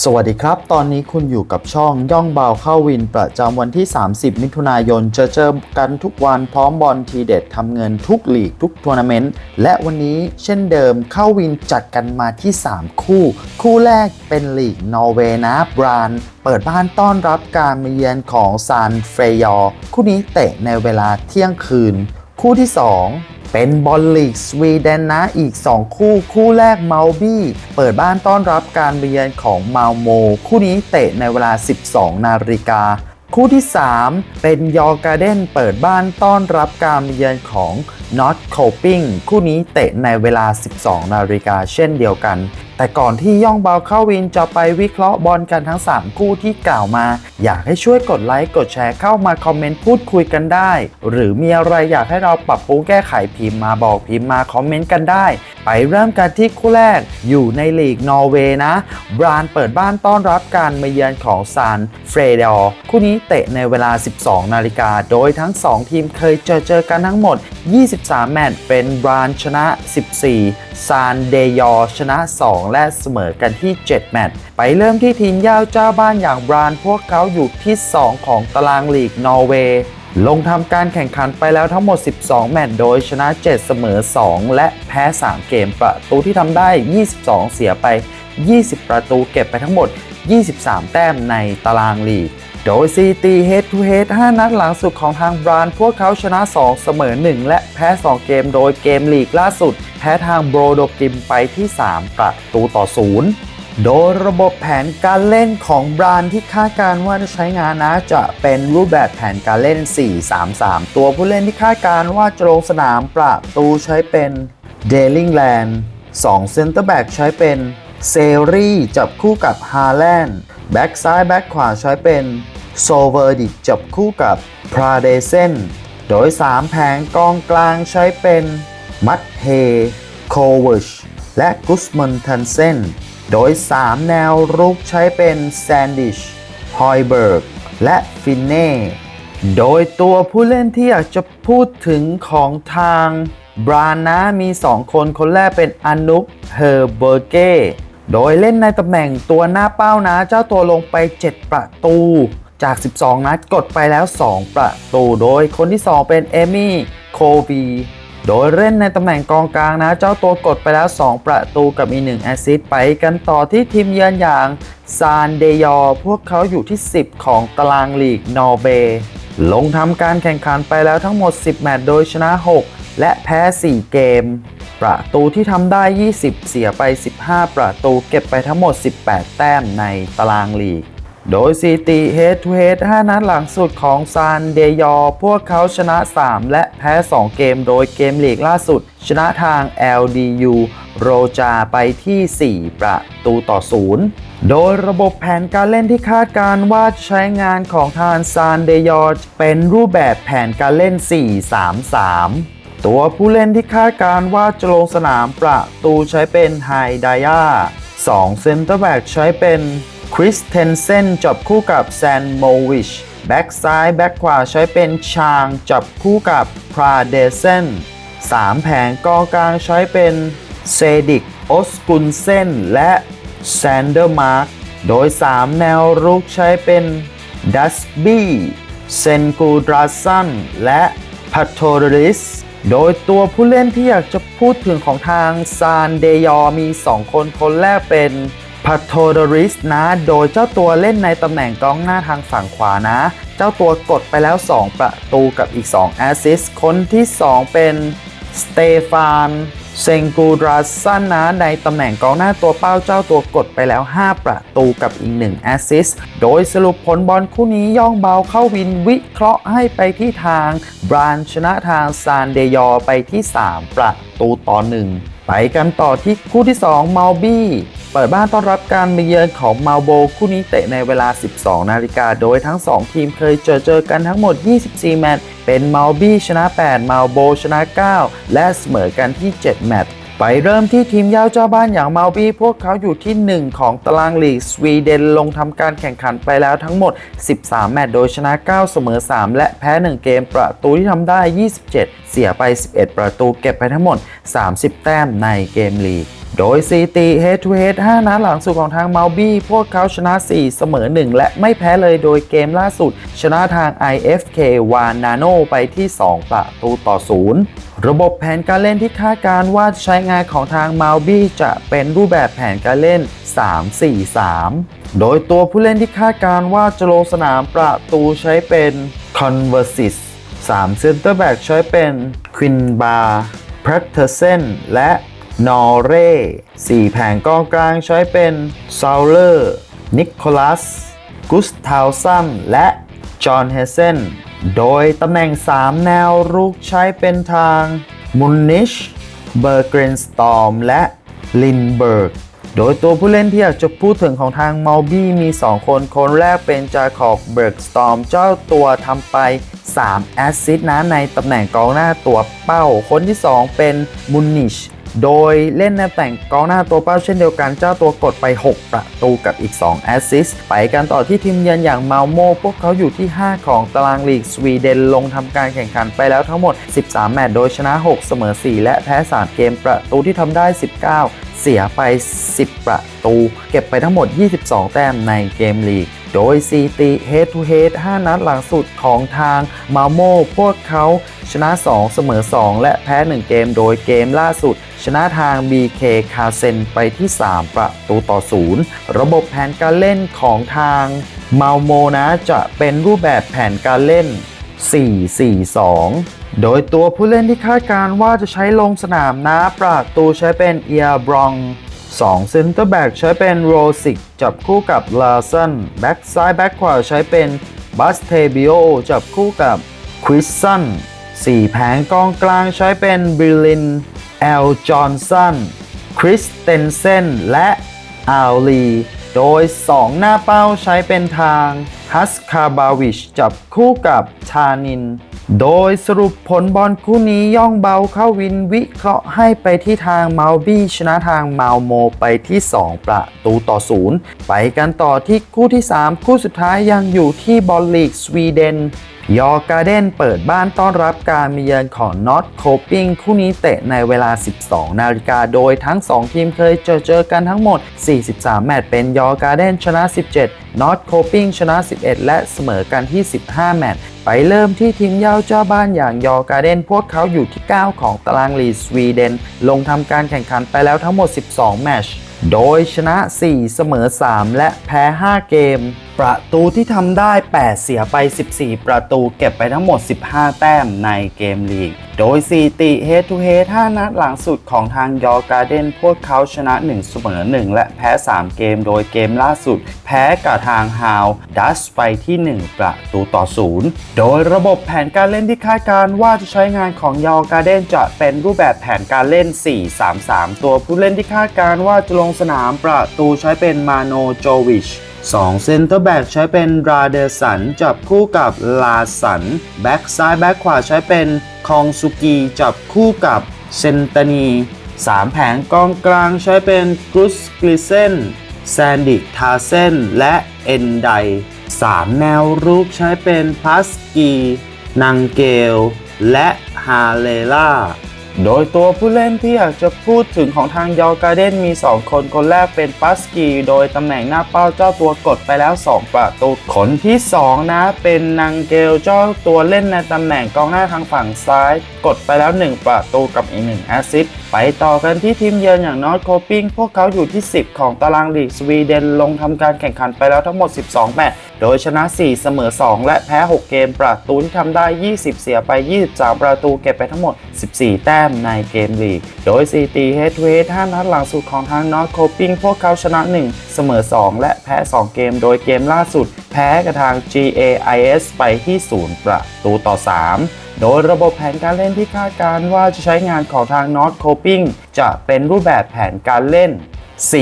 สวัสดีครับ ตอนนี้คุณอยู่กับช่องย่องเบาเข้าวินประจำวันที่ 30 มิถุนายนจะเจอกันทุกวันพร้อมบอลทีเด็ดทำเงินทุกลีกทุกทัวร์นาเมนต์ และวันนี้เช่นเดิมเข้าวินจัดกันมาที่ 3 คู่ คู่แรกเป็นลีกนอร์เวย์นะบรานเปิดบ้านต้อนรับการมาเยือนของซานเฟรยอ คู่นี้เตะในเวลาเที่ยงคืน คู่ที่ 2 เป็นบอลลีกสวีเดนนะอีก 2 คู่คู่แรกเมาบี้เปิดบ้านต้อนรับการเยือนของมาโม คู่นี้เตะในเวลา 12 นาฬิกา คู่ที่ 3 เป็นยอร์กาเดนเปิดบ้านต้อนรับการเยือนของนอตโคปิงคู่นี้เตะในเวลา 12 นาฬิกาเช่นเดียวกัน แต่ก่อนที่ย่องเบาเข้าวินจะไปวิเคราะห์บอลกันทั้ง 3 คู่ที่กล่าวมา อยากให้ช่วยกดไลค์กดแชร์เข้ามาคอมเมนต์พูดคุยกันได้ หรือมีอะไรอยากให้เราปรับปรุงแก้ไขพิมพ์มาบอกพิมพ์มาคอมเมนต์กันได้ ไปเริ่มกันที่คู่แรก อยู่ในลีกนอร์เวย์นะบรานเปิดบ้านต้อนรับการมาเยือนของซานเฟรเดอร์คู่นี้เตะในเวลา 12 นาฬิกา โดยทั้ง 2 ทีมเคยเจอเจอกันทั้งหมด 23 แมตช์เป็นบรานชนะ 14 ซานเดยอร์ชนะ 2 และเสมอกันที่ 7 แมตช์ ไปเริ่มที่ทีมย่าวเจ้าบ้านอย่างบรานพวกเขาอยู่ที่ 2 ของตารางลีกนอร์เวย์ลงทำการแข่งขันไปแล้วทั้งหมด 12 แมตช์ โดยชนะ 7 เสมอ 2 และแพ้ 3 เกม ประตูที่ทำได้ 22 เสียไป 20 ประตูเก็บไปทั้งหมด 23 แต้มในตารางลีก โดยซีตีเฮดทูเฮด5นัดหลังสุดของทางบรานพวกเขาชนะ 2 เสมอ 1 และแพ้ 2 เกมโดยเกมลีกล่าสุด แพ้ทางโบรโดกิมไปที่ 3 ประตูต่อ 0 โดยระบบแผนการเล่นของบรานที่คาดการณ์ว่าจะใช้งานนะจะเป็นรูปแบบแผนการเล่น 4-3-3 ตัวผู้เล่นที่คาดการณ์ว่าจะลงสนามประตูใช้เป็นเดลิงแลนด์2เซนเตอร์แบ็กใช้เป็น เซรีจับคู่กับฮาแลนด์แบ็กซ้ายแบ็กขวาใช้เป็นโซเวอร์ดิจับคู่กับพราเดเซนโดย 3 แผงกองกลางใช้เป็นมัตเฮโควิชและกุสมันทันเซนโดย 3 แนวรุกใช้เป็นแซนดิชฮอยเบิร์กและฟินเน่โดยตัวผู้เล่นที่อยากจะพูดถึงของทางบรานะมี 2 คนคนแรกเป็นอนุกเฮอร์เบอร์เก้ โดยเล่นในตำแหน่งตัวหน้าเป้านะเจ้าตัวลงไป 7 ประตูจาก 12 นัดกดไปแล้ว 2 ประตู โดยคนที่ 2 เป็นเอมี่โควีโดยเล่นในตำแหน่งกองกลางนะ เจ้าตัวกดไปแล้ว 2 ประตูกับอีก1แอสซิสต์ไปกันต่อที่ทีมเยือนอย่างซานเดยอร์พวกเขาอยู่ที่ 10 ของตารางลีกนอร์เวย์ลงทำการแข่งขันไปแล้วทั้งหมด 10 แมตช์โดยชนะ 6 และแพ้ 4 เกม ประตูที่ทำได้ 20 เสียไป 15 ประตูเก็บไปทั้งหมด 18 แต้มในตารางลีก โดยซีตีเฮดทูเฮด5นัดหลังสุดของซานเดยอร์พวกเขาชนะ 3 และแพ้ 2 เกมโดยเกมลีกล่าสุด ชนะทาง LDU โรจาไปที่ 4 ประตูต่อ 0โดยระบบแผนการเล่นที่คาดการว่าใช้งานของทางซานเดยอร์เป็นรูปแบบแผนการเล่น 4-3-3 ตัวผู้เล่นที่คาดการว่าจะลงสนามประตูใช้เป็นไฮดายา2เซนเตอร์แบ็กใช้เป็นคริสเทนเซนจับคู่กับแซนโมวิชแบ็กซ้ายแบ็กขวาใช้เป็นชางจับคู่กับพราเดเซน3แผงกองกลางใช้เป็นเซดิกออสกุนเซนและแซนเดอร์มาร์กโดย 3 แนวรุกใช้เป็นดัสบี้เซนกูดราซันและพัทโทริส โดยตัวผู้เล่นที่อยากจะพูดถึงของทางซานเดยอมี 2 คน คนแรกเป็นพัทโทริสนะ โดยเจ้าตัวเล่นในตำแหน่งกองหน้าทางฝั่งขวานะ เจ้าตัวกดไปแล้ว 2 ประตูกับอีก 2 แอสซิสต์ คนที่ 2 เป็นสเตฟาน เซงกูราซันนะในตำแหน่งกองหน้าตัวเป้าเจ้าตัวกดไปแล้ว 5 ประตูกับอีก1แอสซิสต์โดยสรุปผลบอลคู่นี้ย่องเบาเข้าวินวิเคราะห์ให้ไปที่ทางบรานชนะทางซานเดยอไปที่ 3 ประตูต่อ 1 ไปกันต่อที่คู่ที่2มาลบี้ เปิดบ้านต้อนรับการมาเยือนของมาลโบคู่นี้เตะในเวลา 12 นาฬิกา โดยทั้ง 2 ทีมเคยเจอเจอกันทั้งหมด 24 แมตช์ เป็นมาบี้ชนะ 8 มาลโบชนะ 9 และเสมอกันที่ 7 แมตช์ไปเริ่มที่ทีมเย้าเจ้าบ้านอย่างมาบี้พวกเขาอยู่ที่ 1 ของตารางลีกสวีเดนลงทำการแข่งขันไปแล้วทั้งหมด 13 แมตช์โดยชนะ 9 เสมอ 3 และแพ้ 1 เกมประตูที่ทำได้ 27 เสียไป 11 ประตูเก็บไปทั้งหมด 30 แต้มในเกมลีก โดยซีตี head to head 5นัดหลังสุดของทางเมาบี้พวกเขาชนะ 4 เสมอ 1 และไม่แพ้เลยโดยเกมล่าสุด ชนะทาง IFK วานนาโนไปที่ 2 ประตูต่อ 0 ระบบแผนการเล่นที่คาดการว่าใช้งานของทางเมาบี้จะเป็นรูปแบบแผนการเล่น 3-4-3 โดยตัวผู้เล่นที่คาดการว่าจะลงสนามประตูใช้เป็น Conversis 3เซนเตอร์แบ็กใช้เป็น Quinn Bar p r a c t e r s e n และ นอเร์เร่แผงกองกลางใช้เป็นซาวเลอร์นิโคลัสกุสทาวซัมและจอห์นเฮเซนโดยตำแหน่ง 3 แนวรุกใช้เป็นทางมุนนิชเบอร์เกรนสตอมและลินเบิร์ก โดยตัวผู้เล่นที่อยากจะพูดถึงของทางมัลบี้มี 2 คน คนแรกเป็นจาคอบเบิร์กสตอมเจ้าตัวทำไป 3 แอสซิสต์นะในตำแหน่งกองหน้าตัวเป้า คนที่ 2 เป็นมุนนิช โดยเล่นในตำแหน่งกองหน้าตัวเป้าเช่นเดียวกันเจ้าตัวกดไป 6 ประตูกับอีก 2 แอสซิสต์ไปกันต่อที่ทีมเยือนอย่างมาลโมพวกเขาอยู่ที่ 5 ของตารางลีกสวีเดนลงทำการแข่งขันไปแล้วทั้งหมด 13 แมตช์โดยชนะ 6 เสมอ 4 และแพ้ 3 เกมประตูที่ทำได้ 19 เสียไป 10 ประตู เก็บไปทั้งหมด 22 แต้มในเกมลีก โดยซีตีเฮดทูเฮด5นัดหลังสุดของทางมาโมพวกเขาชนะ 2 เสมอ 2 และแพ้ 1 เกม โดยเกมล่าสุด ชนะทาง BK คาเซนไปที่ 3 ประตูต่อ 0 ระบบแผนการเล่นของทางมาโมนะจะเป็นรูปแบบแผนการเล่น 4-4-2โดยตัวผู้เล่นที่คาดการว่าจะใช้ลงสนามนะประตูใช้เป็นเอียบรอง 2เซนเตอร์แบ็กใช้เป็นโรสิกจับคู่กับลาสันแบ็กซ้ายแบ็กขวาใช้เป็นบัสเทบิโอจับคู่กับควิสซัน4แผงกองกลางใช้เป็นบิลลินแอลจอห์นสันคริสเตนเซนและอัลลีโดย 2 หน้าเป้าใช้เป็นทางฮัสคาบาวิชจับคู่กับชานิน โดยสรุปผลบอลคู่นี้ย่องเบาเข้าวินวิเคราะห์ให้ไปที่ทางเมาบี้ชนะทางเมาโมไปที่ 2 ประตูต่อ 0 ไปกันต่อที่คู่ที่ 3 คู่สุดท้ายยังอยู่ที่บอลลีกสวีเดน ยอร์การ์เดนเปิดบ้านต้อนรับการมาเยือนของนอตโคปิงคู่นี้เตะในเวลา 12 นาฬิกา โดยทั้ง 2 ทีมเคยเจอเจอกันทั้งหมด 43 แมตช์เป็นยอร์การ์เดนชนะ 17นอตโคปิงชนะ 11 และเสมอกันที่ 15 แมตช์ไปเริ่มที่ทีมเย่าเจ้าบ้านอย่างยอร์การ์เดนพวกเขาอยู่ที่ 9 ของตารางลีกสวีเดน ลงทำการแข่งขันไปแล้วทั้งหมด 12 แมตช์โดยชนะ 4 เสมอ 3 และแพ้ 5 เกม ประตูที่ทำได้ 8 เสียไป 14 ประตูเก็บไปทั้งหมด 15 แต้มในเกมลีก โดยซีติ Head to Head 5นัดหลังสุดของทางยอร์การ์เดนพวกเขาชนะ 1 เสมอ 1 และแพ้ 3 เกม โดยเกมล่าสุด แพ้กับทางฮาวดัสไปที่ 1 ประตูต่อ 0 โดยระบบแผนการเล่นที่คาดการว่าจะใช้งานของยอร์การ์เดนจะเป็นรูปแบบแผนการเล่น 4-3-3 ตัวผู้เล่นที่คาดการว่าจะลงสนามประตูใช้เป็นมาโนโจวิช 2เซนเตอร์แบ็กใช้เป็นราเดสันจับคู่กับลาสัน แบ็กซ้ายแบ็กขวาใช้เป็นคองซุกีจับคู่กับเซนตานี 3 แผงกองกลางใช้เป็นกรุสกลิเซนแซนดิทาเซนและเอนได3 แนวรุกใช้เป็นพัสกี นังเกล และฮาเลล่า โดยตัวผู้เล่นที่อยากจะพูดถึงของทางยอร์การ์เดนมี 2 คน คนแรกเป็นปัสกีโดยตำแหน่งหน้าเป้าเจ้าตัวกดไปแล้ว 2 ประตู คนที่ 2 นะเป็นนังเกลเจ้าตัวเล่นในตำแหน่งกองหน้าทางฝั่งซ้าย กดไปแล้ว 1 ประตูกับอีก1แอสซิสต์ไปต่อกันที่ทีมเยือนอย่างนอตโคปิงพวกเขาอยู่ที่ 10 ของตารางลีกสวีเดนลงทำการแข่งขันไปแล้วทั้งหมด 12 แมตช์โดยชนะ 4 เสมอ 2 และแพ้ 6 เกมประตูที่ทำได้ 20 เสียไป 23 ประตูเก็บไปทั้งหมด 14 แต้มในเกมลีก โดยซีตีเฮดเวท5นัดหลังสุดของทางนอตโคปิงพวกเขาชนะ 1 เสมอ 2 และแพ้ 2 เกม โดยเกมล่าสุด แพ้กับทาง GAIS ไปที่ 0 ประตูต่อ 3โดยระบบแผนการเล่นที่คาดการว่าจะใช้งานของทางนอตโคปิงจะเป็นรูปแบบแผนการเล่น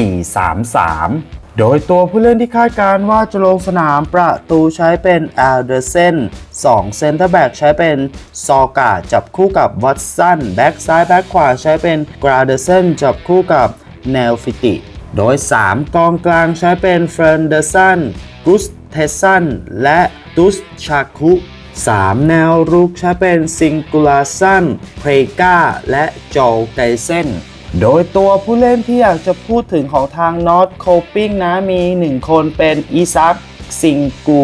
4-3-3 โดยตัวผู้เล่นที่คาดการณ์ว่าจะลงสนามประตูใช้เป็นแอลเดอร์เซน2เซนเตอร์แบ็กใช้เป็นซอกาจับคู่กับวัตสันแบ็กซ้ายแบ็กขวาใช้เป็นกราเดอร์เซนจับคู่กับเนลฟิติ โดย 3 กองกลางใช้เป็นเฟรนเดอร์สันกุสเทสันและตุสชาคุ 3 แนวรุกใช้เป็นซิงคูลาซันเพรกาและโจไกเซน โดยตัวผู้เล่นที่อยากจะพูดถึงของทางนอตโคปิ้งนะมี 1 คนเป็นอีซักซิงกู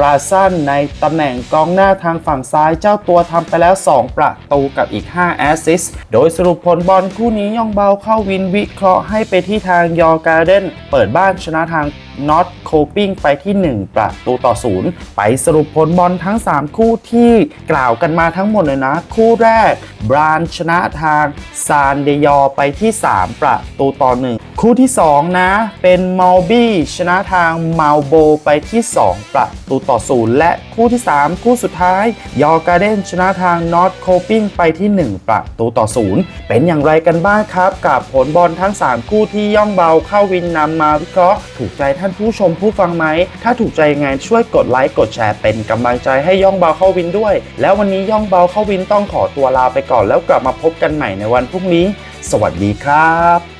ราซันในตำแหน่งกองหน้าทางฝั่งซ้ายเจ้าตัวทำไปแล้ว 2 ประตูกับอีก 5 แอสซิสโดยสรุปผลบอลคู่นี้ย่องเบาเข้าวินวิเคราะห์ให้ไปที่ทางยอร์การ์เดนเปิดบ้านชนะทาง นอตโคปิ้งไปที่ 1 ประตูต่อ 0 ไปสรุปผลบอลทั้ง 3 คู่ที่กล่าวกันมาทั้งหมดเลยนะ คู่แรก บรานชนะทางซานเดยอไปที่ 3 ประตูต่อ 1 คู่ที่ 2 นะ เป็นมัลบี้ชนะทางมาลโบไปที่ 2 ประตูต่อ 0 และคู่ที่ 3 คู่สุดท้าย ยอการ์เดนชนะทางนอตโคปิ้งไปที่ 1 ประตูต่อ 0 เป็นอย่างไรกันบ้างครับ กับผลบอลทั้ง 3 คู่ที่ย่องเบาเข้าวินนำมาวิเคราะห์ถูกใจท่านผู้ชมผู้ฟังไหม ถ้าถูกใจยังไงช่วยกดไลค์กดแชร์เป็นกำลังใจให้ย่องเบาเข้าวินด้วย แล้ววันนี้ย่องเบาเข้าวินต้องขอตัวลาไปก่อนแล้วกลับมาพบกันใหม่ในวันพรุ่งนี้ สวัสดีครับ